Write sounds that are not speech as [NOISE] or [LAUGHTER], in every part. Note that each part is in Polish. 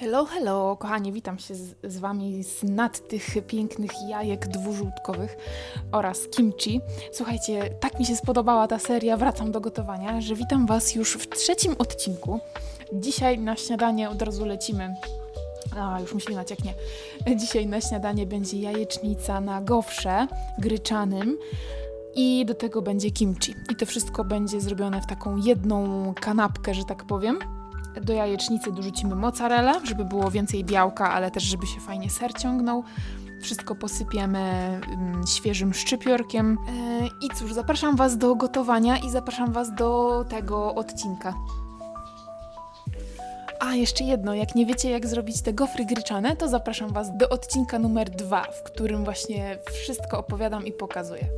Hello, hello, kochani, witam się z, z Wami z nad tych pięknych jajek dwużółtkowych oraz kimchi. Słuchajcie, tak mi się spodobała ta seria, wracam do gotowania, że witam Was już w trzecim odcinku. Dzisiaj na śniadanie od razu lecimy. A, już mi ślinać, jak nie. Dzisiaj na śniadanie będzie jajecznica na gofrze gryczanym i do tego będzie kimchi. I to wszystko będzie zrobione w taką jedną kanapkę, że tak powiem. Do jajecznicy dorzucimy mozzarellę, żeby było więcej białka, ale też żeby się fajnie ser ciągnął. Wszystko posypiemy mm, świeżym szczypiorkiem. E, I cóż, zapraszam Was do gotowania i zapraszam Was do tego odcinka. A, jeszcze jedno, jak nie wiecie jak zrobić te gofry gryczane, to zapraszam Was do odcinka numer dwa, w którym właśnie wszystko opowiadam i pokazuję.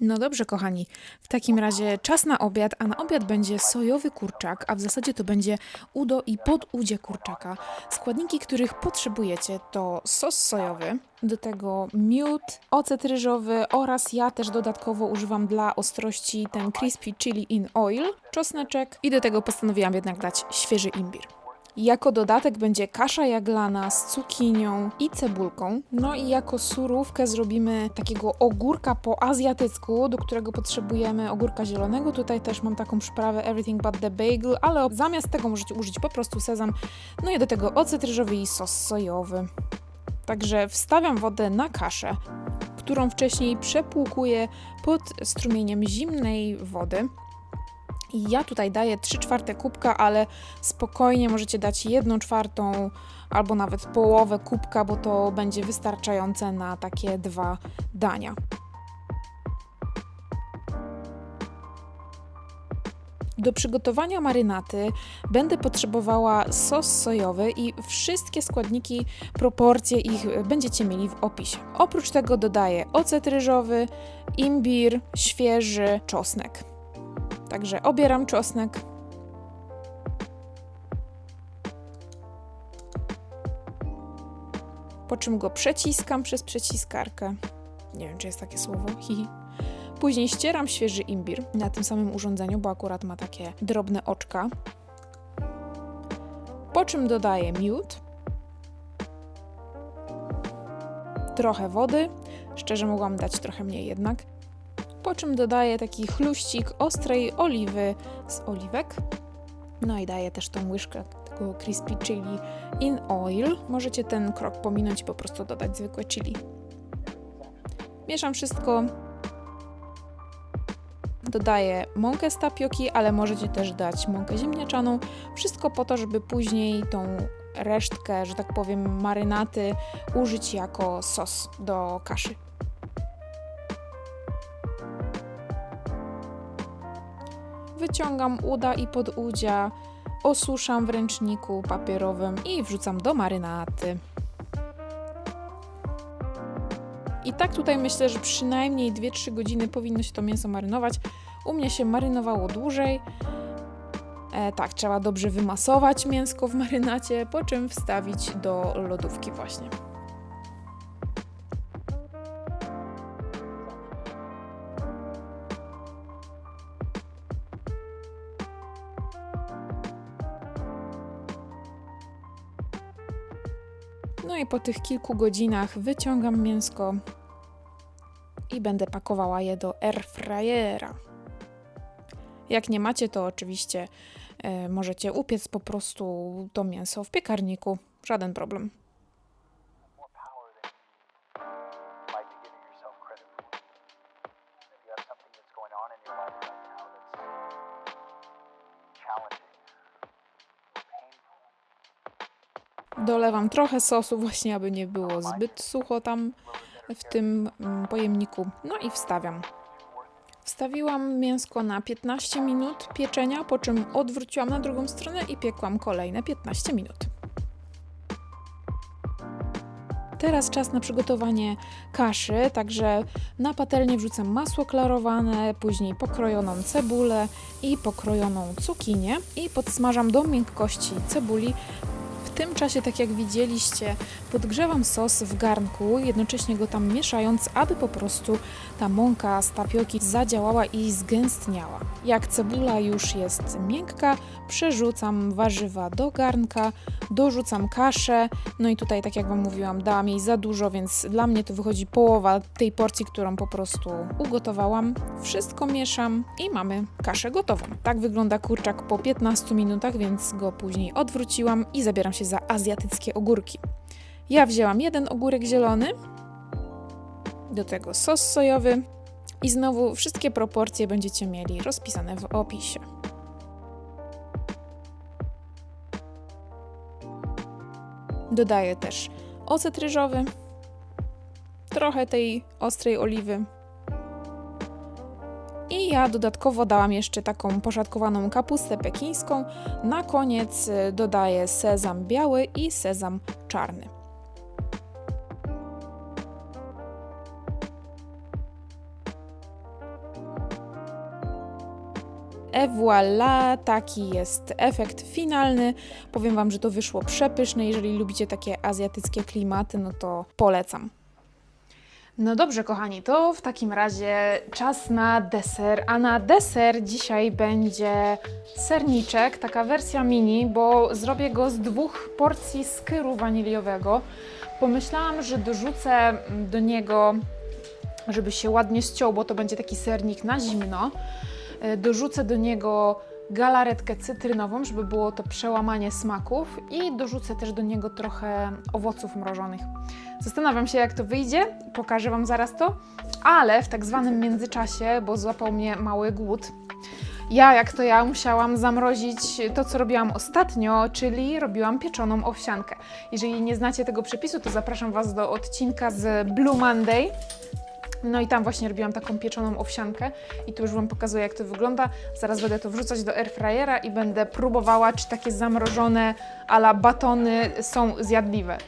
No dobrze, kochani. W takim razie czas na obiad, a na obiad będzie sojowy kurczak, a w zasadzie to będzie udo i podudzie kurczaka. Składniki, których potrzebujecie to sos sojowy, do tego miód, ocet ryżowy oraz ja też dodatkowo używam dla ostrości ten crispy chili in oil, czosneczek i do tego postanowiłam jednak dać świeży imbir. Jako dodatek będzie kasza jaglana z cukinią i cebulką. No i jako surówkę zrobimy takiego ogórka po azjatycku, do którego potrzebujemy ogórka zielonego. Tutaj też mam taką przyprawę everything but the bagel, ale zamiast tego możecie użyć po prostu sezam. No i do tego ocet ryżowy i sos sojowy. Także wstawiam wodę na kaszę, którą wcześniej przepłukuję pod strumieniem zimnej wody. Ja tutaj daję 3 czwarte kubka, ale spokojnie możecie dać 1 czwartą albo nawet połowę kubka, bo to będzie wystarczające na takie dwa dania. Do przygotowania marynaty będę potrzebowała sos sojowy i wszystkie składniki, proporcje ich będziecie mieli w opisie. Oprócz tego dodaję ocet ryżowy, imbir, świeży czosnek. Także obieram czosnek. Po czym go przeciskam przez przyciskarkę. Nie wiem, czy jest takie słowo. [LAUGHS] Później ścieram świeży imbir na tym samym urządzeniu, bo akurat ma takie drobne oczka. Po czym dodaję miód, trochę wody, szczerze mogłam dać trochę mniej jednak, po czym dodaję taki chluścik ostrej oliwy z oliwek. No i daję też tą łyżkę tego crispy chili in oil. Możecie ten krok pominąć i po prostu dodać zwykłe chili. Mieszam wszystko. Dodaję mąkę z tapioki, ale możecie też dać mąkę ziemniaczaną. Wszystko po to, żeby później tą resztkę, że tak powiem, marynaty użyć jako sos do kaszy. Wyciągam uda i podudzia, osuszam w ręczniku papierowym i wrzucam do marynaty. I tak tutaj myślę, że przynajmniej 2-3 godziny powinno się to mięso marynować. U mnie się marynowało dłużej. E, tak, trzeba dobrze wymasować mięsko w marynacie, po czym wstawić do lodówki właśnie. No i po tych kilku godzinach wyciągam mięsko i będę pakowała je do airfryera. Jak nie macie, to oczywiście e, możecie upiec po prostu to mięso w piekarniku. Żaden problem. more Dolewam trochę sosu właśnie, aby nie było zbyt sucho tam w tym mm, pojemniku. No i wstawiam. Wstawiłam mięsko na 15 minut pieczenia, po czym odwróciłam na drugą stronę i piekłam kolejne 15 minut. Teraz czas na przygotowanie kaszy, także na patelnię wrzucam masło klarowane, później pokrojoną cebulę i pokrojoną cukinię i podsmażam do miękkości cebuli. W tym czasie, tak jak widzieliście, podgrzewam sos w garnku, jednocześnie go tam mieszając, aby po prostu ta mąka z tapioki zadziałała i zgęstniała. Jak cebula już jest miękka, przerzucam warzywa do garnka, dorzucam kaszę, no i tutaj, tak jak Wam mówiłam, dałam jej za dużo, więc dla mnie to wychodzi połowa tej porcji, którą po prostu ugotowałam. Wszystko mieszam i mamy kaszę gotową. Tak wygląda kurczak po 15 minutach, więc go później odwróciłam i zabieram się za azjatyckie ogórki. Ja wzięłam jeden ogórek zielony, do tego sos sojowy i znowu wszystkie proporcje będziecie mieli rozpisane w opisie. Dodaję też ocet ryżowy, trochę tej ostrej oliwy. Ja dodatkowo dałam jeszcze taką poszatkowaną kapustę pekińską. Na koniec y, dodaję sezam biały i sezam czarny. E voilà, taki jest efekt finalny. Powiem Wam, że to wyszło przepyszne. Jeżeli lubicie takie azjatyckie klimaty, no to polecam. No dobrze, kochani, to w takim razie czas na deser. A na deser dzisiaj będzie serniczek, taka wersja mini, bo zrobię go z dwóch porcji skyru waniliowego. Pomyślałam, że dorzucę do niego, żeby się ładnie ściął, bo to będzie taki sernik na zimno. E, Dorzucę do niego galaretkę cytrynową, żeby było to przełamanie smaków i dorzucę też do niego trochę owoców mrożonych. Zastanawiam się, jak to wyjdzie, pokażę Wam zaraz to, ale w tak zwanym międzyczasie, bo złapał mnie mały głód, ja, jak to ja, musiałam zamrozić to, co robiłam ostatnio, czyli robiłam pieczoną owsiankę. Jeżeli nie znacie tego przepisu, to zapraszam Was do odcinka z Blue Monday. No i tam właśnie robiłam taką pieczoną owsiankę i tu już Wam pokazuję, jak to wygląda. Zaraz będę to wrzucać do airfryera i będę próbowała, czy takie zamrożone ala batony są zjadliwe.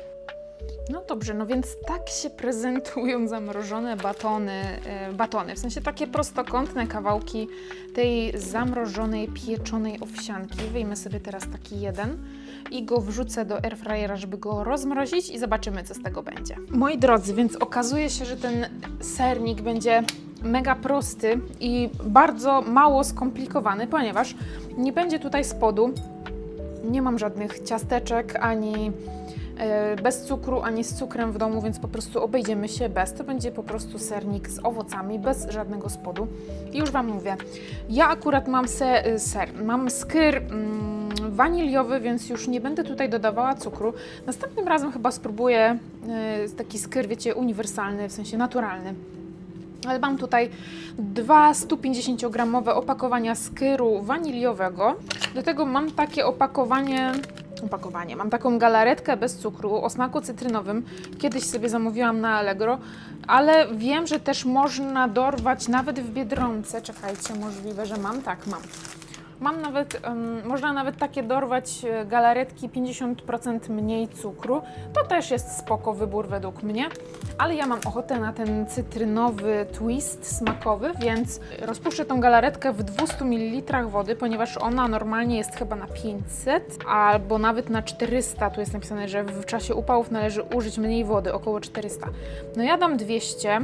No dobrze, no więc tak się prezentują zamrożone batony, e, batony, w sensie takie prostokątne kawałki tej zamrożonej, pieczonej owsianki. Wyjmę sobie teraz taki jeden i go wrzucę do airfryera, żeby go rozmrozić i zobaczymy, co z tego będzie. Moi drodzy, więc okazuje się, że ten sernik będzie mega prosty i bardzo mało skomplikowany, ponieważ nie będzie tutaj spodu, nie mam żadnych ciasteczek ani bez cukru, ani z cukrem w domu, więc po prostu obejdziemy się bez. To będzie po prostu sernik z owocami, bez żadnego spodu. I już Wam mówię, ja akurat mam se, y, ser, mam skyr mm, waniliowy, więc już nie będę tutaj dodawała cukru. Następnym razem chyba spróbuję y, taki skyr, wiecie, uniwersalny, w sensie naturalny. Ale mam tutaj dwa 150-gramowe opakowania skyru waniliowego. Do tego mam takie opakowanie, opakowanie, mam taką galaretkę bez cukru o smaku cytrynowym. Kiedyś sobie zamówiłam na Allegro, ale wiem, że też można dorwać nawet w Biedronce. Czekajcie, możliwe, że mam? Tak, mam. Mam nawet, em, można nawet takie dorwać e, galaretki 50% mniej cukru. To też jest spoko wybór według mnie, ale ja mam ochotę na ten cytrynowy twist smakowy, więc rozpuszczę tą galaretkę w 200 ml wody, ponieważ ona normalnie jest chyba na 500 albo nawet na 400. Tu jest napisane, że w czasie upałów należy użyć mniej wody, około 400. No ja dam 200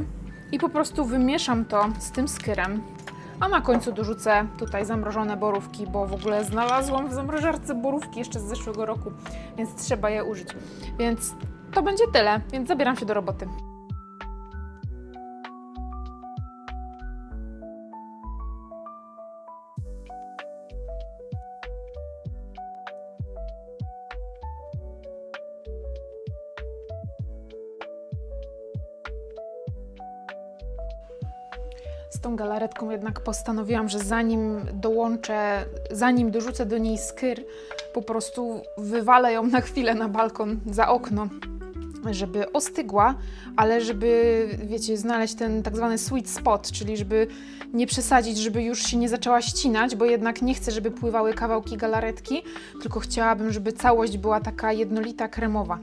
i po prostu wymieszam to z tym skyrem. A na końcu dorzucę tutaj zamrożone borówki, bo w ogóle znalazłam w zamrażarce borówki jeszcze z zeszłego roku, więc trzeba je użyć. Więc to będzie tyle, więc zabieram się do roboty. Z tą galaretką jednak postanowiłam, że zanim dołączę, zanim dorzucę do niej skyr, po prostu wywalę ją na chwilę na balkon za okno, żeby ostygła, ale żeby, wiecie, znaleźć ten tak zwany sweet spot, czyli żeby nie przesadzić, żeby już się nie zaczęła ścinać, bo jednak nie chcę, żeby pływały kawałki galaretki, tylko chciałabym, żeby całość była taka jednolita, kremowa.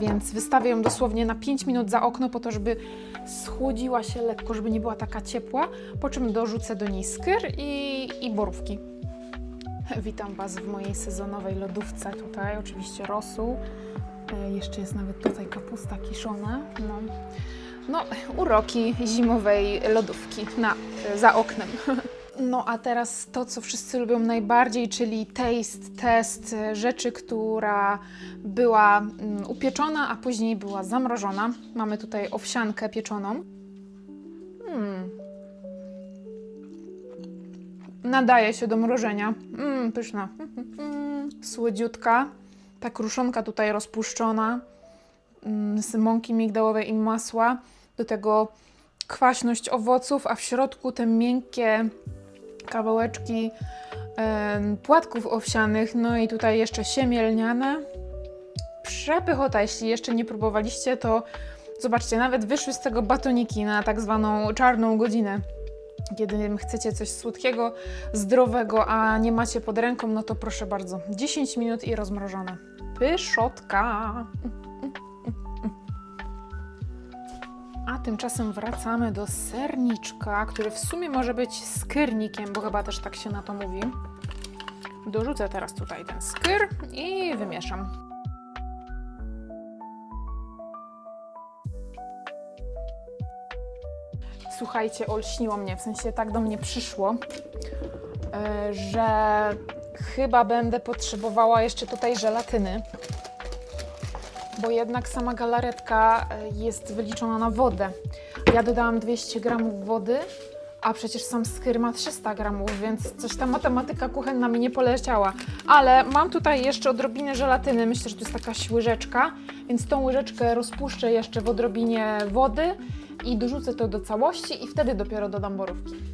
Więc wystawię ją dosłownie na 5 minut za okno po to, żeby schłodziła się lekko, żeby nie była taka ciepła, po czym dorzucę do niej skyr i, i borówki. [LAUGHS] Witam Was w mojej sezonowej lodówce tutaj, oczywiście rosół. E, Jeszcze jest nawet tutaj kapusta kiszona. No, no [LAUGHS] uroki zimowej lodówki na, za oknem. [LAUGHS] No a teraz to, co wszyscy lubią najbardziej, czyli taste test e, rzeczy, która była mm, upieczona, a później była zamrożona. Mamy tutaj owsiankę pieczoną. Mm. Nadaje się do mrożenia. Mm, pyszna. Mm, [LAUGHS] słodziutka. Ta kruszonka tutaj rozpuszczona mm, z mąki migdałowej i masła. Do tego kwaśność owoców, a w środku te miękkie kawałeczki płatków owsianych, no i tutaj jeszcze siemię lniane. Przepychota, jeśli jeszcze nie próbowaliście, to zobaczcie, nawet wyszły z tego batoniki na tak zwaną czarną godzinę. Kiedy chcecie coś słodkiego, zdrowego, a nie macie pod ręką, no to proszę bardzo, 10 minut i rozmrożone. Pyszotka! A tymczasem wracamy do serniczka, który w sumie może być skyrnikiem, bo chyba też tak się na to mówi. Dorzucę teraz tutaj ten skyr i wymieszam. Słuchajcie, olśniło mnie, w sensie tak do mnie przyszło, e, że chyba będę potrzebowała jeszcze tutaj żelatyny bo jednak sama galaretka e, jest wyliczona na wodę. Ja dodałam 200 gramów wody, a przecież sam skyr ma 300 gramów, więc coś ta matematyka kuchenna mi nie poleciała. Ale mam tutaj jeszcze odrobinę żelatyny, myślę, że to jest taka łyżeczka, więc tą łyżeczkę rozpuszczę jeszcze w odrobinie wody i dorzucę to do całości i wtedy dopiero dodam borówki.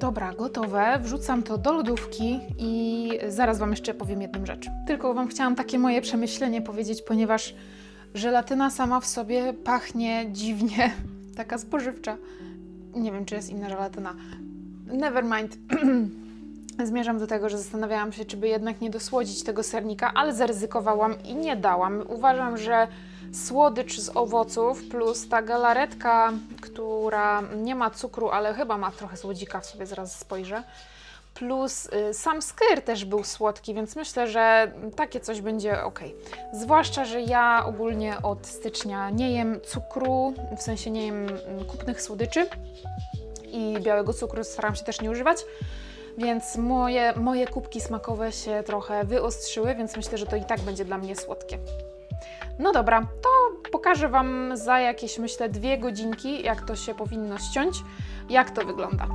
Dobra, gotowe. Wrzucam to do lodówki i zaraz Wam jeszcze powiem jedną rzecz. Tylko Wam chciałam takie moje przemyślenie powiedzieć, ponieważ żelatyna sama w sobie pachnie dziwnie, [LAUGHS] taka spożywcza. Nie wiem, czy jest inna żelatyna. Never mind. [CLEARS THROAT] Zmierzam do tego, że zastanawiałam się, czy by jednak nie dosłodzić tego sernika, ale zaryzykowałam i nie dałam. Uważam, że słodycz z owoców plus ta galaretka, która nie ma cukru, ale chyba ma trochę słodzika w sobie, zaraz spojrzę. Plus y, sam skyr też był słodki, więc myślę, że takie coś będzie ok. Zwłaszcza, że ja ogólnie od stycznia nie jem cukru, w sensie nie jem mm, kupnych słodyczy i białego cukru staram się też nie używać. Więc moje, moje kubki smakowe się trochę wyostrzyły, więc myślę, że to i tak będzie dla mnie słodkie. No dobra, to pokażę Wam za jakieś, myślę, dwie godzinki, jak to się powinno ściąć, jak to wygląda.